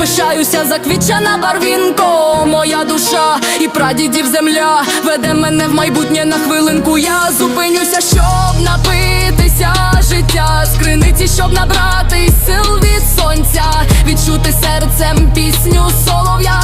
пишаюся, заквічена барвінко, моя душа і прадідів земля веде мене в майбутнє на хвилинку. Я зупинюся, щоб напитися життя. З криниці, щоб набрати сил від сонця, відчути серцем пісню солов'я,